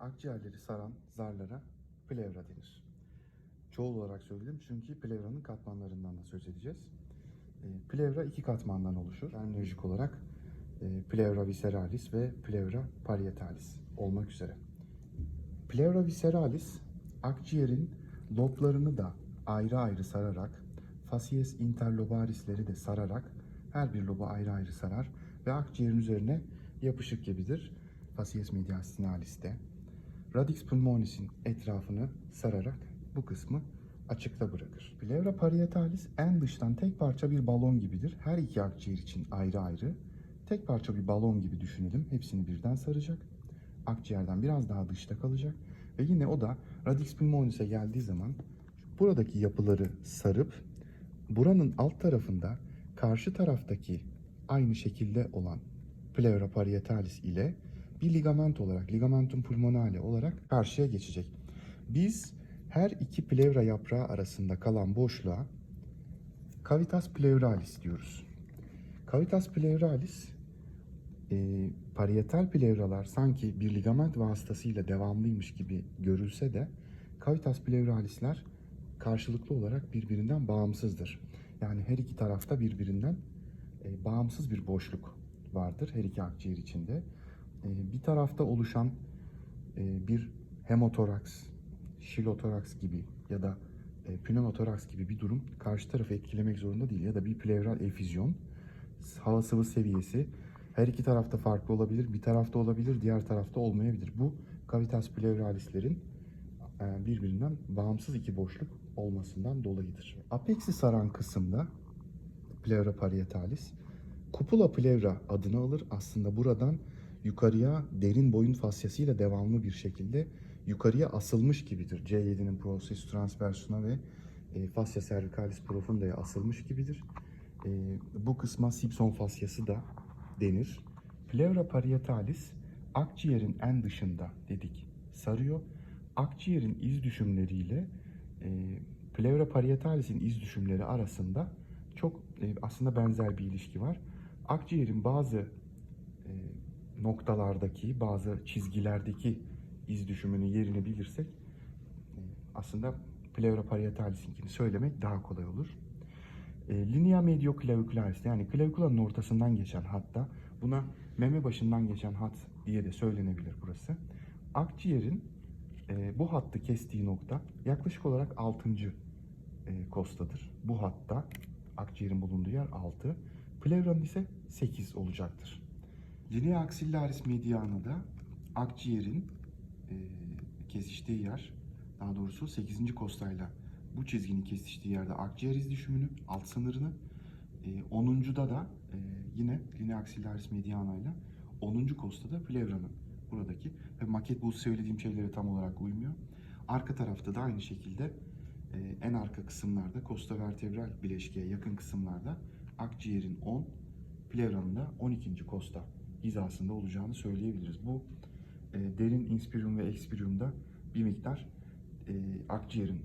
akciğerleri saran zarlara plevra denir. Çoğul olarak söyledim çünkü plevranın katmanlarından da söz edeceğiz. E, Plevra iki katmandan oluşur. Terminolojik olarak e, plevra visceralis ve plevra parietalis olmak üzere. Plevra visceralis akciğerin loblarını da ayrı ayrı sararak, facies interlobarisleri de sararak her bir lobu ayrı ayrı sarar ve akciğerin üzerine yapışık gibidir. Facies mediastinalis'te. Radix pulmonis'in etrafını sararak bu kısmı açıkta bırakır. Plevra parietalis en dıştan tek parça bir balon gibidir. Her iki akciğer için ayrı ayrı. Tek parça bir balon gibi düşünelim. Hepsini birden saracak. Akciğerden biraz daha dışta kalacak. Ve yine o da radix pulmonis'e geldiği zaman buradaki yapıları sarıp buranın alt tarafında karşı taraftaki aynı şekilde olan plevra parietalis ile bir ligament olarak, ligamentum pulmonale olarak karşıya geçecek. Biz her iki plevra yaprağı arasında kalan boşluğa cavitas pleuralis diyoruz. Cavitas pleuralis e, parietal plevralar sanki bir ligament vasıtasıyla devamlıymış gibi görülse de cavitas pleuralisler karşılıklı olarak birbirinden bağımsızdır. Yani her iki tarafta birbirinden e, bağımsız bir boşluk vardır her iki akciğer içinde. E, bir tarafta oluşan e, bir hemotoraks, şilotoraks gibi ya da e, pneumotoraks gibi bir durum karşı tarafı etkilemek zorunda değil ya da bir plevral efüzyon, hava sıvı seviyesi her iki tarafta farklı olabilir. Bir tarafta olabilir, diğer tarafta olmayabilir. Bu cavitas pleuralislerin e, birbirinden bağımsız iki boşluk olmasından dolayıdır. Apex'i saran kısımda pleura parietalis kupula pleura adını alır. Aslında buradan yukarıya derin boyun fasyasıyla devamlı bir şekilde yukarıya asılmış gibidir. C7'nin processus transversuna ve e, fascia cervicalis profunda'ya asılmış gibidir. E, bu kısma Simpson fasyası da denir. Pleura parietalis akciğerin en dışında dedik sarıyor. Akciğerin iz düşümleriyle e, pleura parietalis'in iz düşümleri arasında çok e, aslında benzer bir ilişki var. Akciğerin bazı noktalardaki, bazı çizgilerdeki iz düşümünün yerini bilirsek e, aslında pleura parietalis'inkini söylemek daha kolay olur. E, linea medio clavicularis yani clavikulanın ortasından geçen hatta buna meme başından geçen hat diye de söylenebilir burası. Akciğerin e, bu hattı kestiği nokta yaklaşık olarak 6. E, kostadır. Bu hatta akciğerin bulunduğu yer 6. Plevranın ise 8 olacaktır. Linea axillaris mediana da akciğerin e, kesiştiği yer, daha doğrusu 8. kostayla bu çizginin kesiştiği yerde akciğer iz düşümünü, alt sınırını, e, 10'uncuda da e, yine linea axillaris mediana ile 10. kostada plevranın buradaki ve maket bu söylediğim şeylere tam olarak uymuyor. Arka tarafta da aynı şekilde e, en arka kısımlarda kosta vertebral bileşkeye yakın kısımlarda akciğerin 10, plevranın da 12. kosta hizasında olacağını söyleyebiliriz. Bu e, derin inspirium ve expiriumda bir miktar e, akciğerin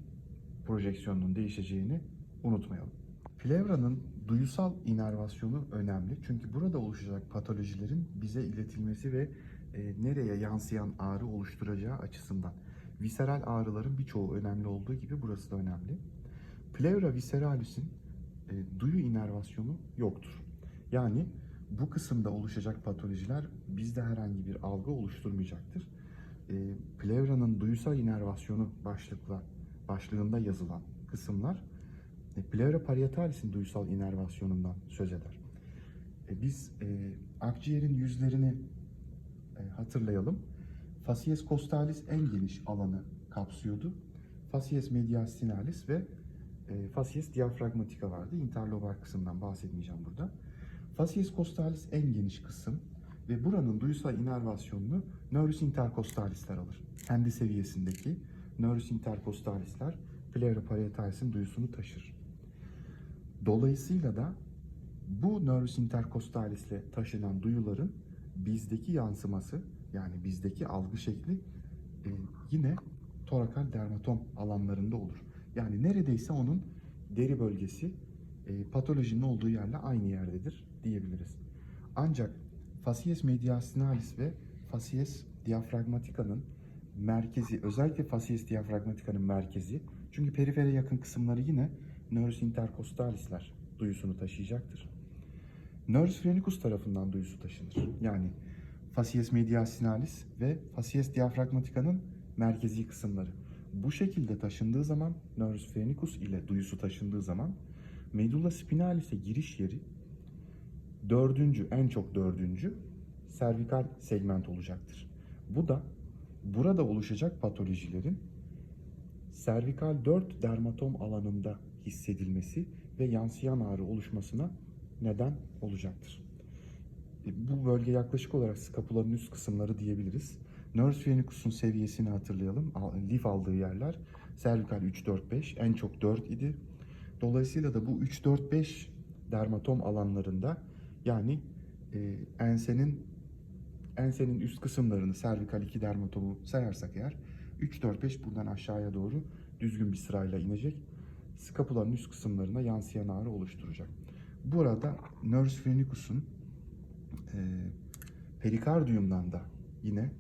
projeksiyonunun değişeceğini unutmayalım. Plevranın duyusal inervasyonu önemli. Çünkü burada oluşacak patolojilerin bize iletilmesi ve e, nereye yansıyan ağrı oluşturacağı açısından. Viseral ağrıların birçoğu önemli olduğu gibi burası da önemli. Pleura visceralis'in e, duyu inervasyonu yoktur. Yani bu kısımda oluşacak patolojiler bizde herhangi bir algı oluşturmayacaktır. E, plevranın duyusal inervasyonu başlıkla başlığında yazılan kısımlar e, pleura parietalis'in duysal inervasyonundan söz eder. E, biz e, akciğerin yüzlerini e, hatırlayalım. Facies costalis en geniş alanı kapsıyordu. Facies mediastinalis ve e, facies diafragmatica vardı. Interlobar kısımdan bahsetmeyeceğim burada. Facies costalis en geniş kısım ve buranın duysal inervasyonunu nervus intercostalisler alır. Kendi seviyesindeki nervus intercostalisler pleura parietalis'in duyusunu taşır. Dolayısıyla da bu nervus intercostalis ile taşınan duyuların bizdeki yansıması yani bizdeki algı şekli e, yine torakal dermatom alanlarında olur. Yani neredeyse onun deri bölgesi e, patolojinin olduğu yerle aynı yerdedir diyebiliriz. Ancak facies mediastinalis ve facies diafragmatica'nın merkezi, özellikle facies diafragmatica'nın merkezi, çünkü perifere yakın kısımları yine nervus intercostalisler duyusunu taşıyacaktır. Nervus phrenicus tarafından duyusu taşınır. Yani facies mediastinalis ve facies diafragmatica'nın merkezi kısımları. Bu şekilde taşındığı zaman, nervus phrenicus ile duyusu taşındığı zaman medulla spinalis'e giriş yeri dördüncü, en çok dördüncü servikal segment olacaktır. Bu da burada oluşacak patolojilerin servikal 4 dermatom alanında hissedilmesi ve yansıyan ağrı oluşmasına neden olacaktır. E, Bu bölge yaklaşık olarak skapulanın üst kısımları diyebiliriz. Nervus phrenicus'un seviyesini hatırlayalım. Al- Lif aldığı yerler servikal 3 4 5 en çok 4 idi. Dolayısıyla da bu 3 4 5 dermatom alanlarında yani e, ensenin ensenin üst kısımlarını servikal 2 dermatomu sayarsak eğer 3 4 5 buradan aşağıya doğru düzgün bir sırayla inecek. Skapulanın üst kısımlarına yansıyan ağrı oluşturacak. Burada nervus phrenicus'un e, perikardiyumdan da yine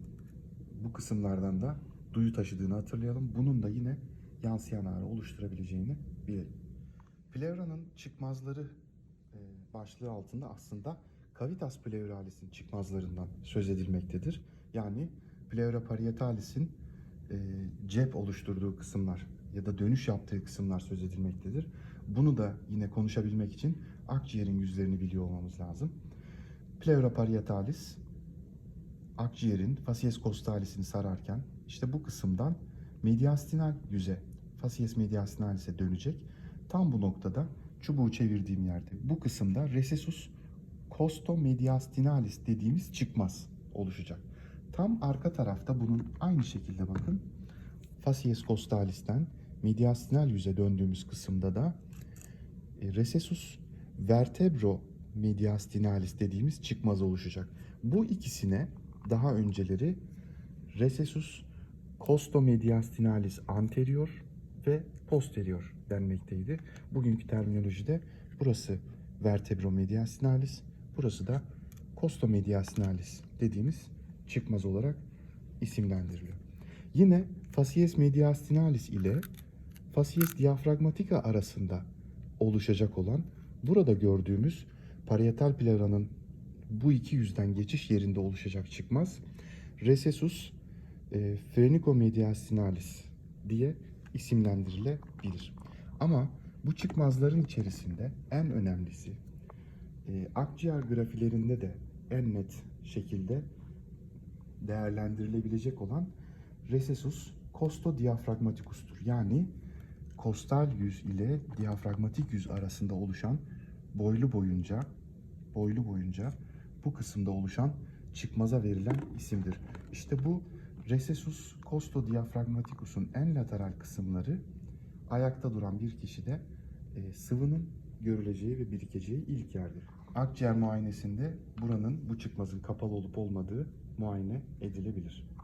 bu kısımlardan da duyu taşıdığını hatırlayalım. Bunun da yine yansıyan ağrı oluşturabileceğini bilelim. Plevra'nın çıkmazları başlığı altında aslında cavitas pleuralis'in çıkmazlarından söz edilmektedir. Yani pleura parietalis'in e, cep oluşturduğu kısımlar ya da dönüş yaptığı kısımlar söz edilmektedir. Bunu da yine konuşabilmek için akciğerin yüzlerini biliyor olmamız lazım. Pleura parietalis akciğerin facies costalis'ini sararken işte bu kısımdan mediastinal yüze, facies mediastinalis'e dönecek. Tam bu noktada çubuğu çevirdiğim yerde bu kısımda recessus costomediastinalis dediğimiz çıkmaz oluşacak. Tam arka tarafta bunun aynı şekilde bakın facies costalis'ten mediastinal yüze döndüğümüz kısımda da e, recessus vertebro mediastinalis dediğimiz çıkmaz oluşacak. Bu ikisine daha önceleri recessus costomediastinalis anterior ve posterior denmekteydi. Bugünkü terminolojide burası vertebromediastinalis, burası da costomediastinalis dediğimiz çıkmaz olarak isimlendiriliyor. Yine facies mediastinalis ile facies diafragmatica arasında oluşacak olan burada gördüğümüz parietal pleura'nın bu iki yüzden geçiş yerinde oluşacak çıkmaz recessus e, phrenicomediastinalis diye isimlendirilebilir. Ama bu çıkmazların içerisinde en önemlisi e, akciğer grafilerinde de en net şekilde değerlendirilebilecek olan recessus costodiafragmaticus'tur. Yani kostal yüz ile diafragmatik yüz arasında oluşan boylu boyunca boylu boyunca bu kısımda oluşan çıkmaza verilen isimdir. İşte bu recessus costodiafragmaticus'un en lateral kısımları ayakta duran bir kişide e, sıvının görüleceği ve birikeceği ilk yerdir. Akciğer muayenesinde buranın bu çıkmazın kapalı olup olmadığı muayene edilebilir.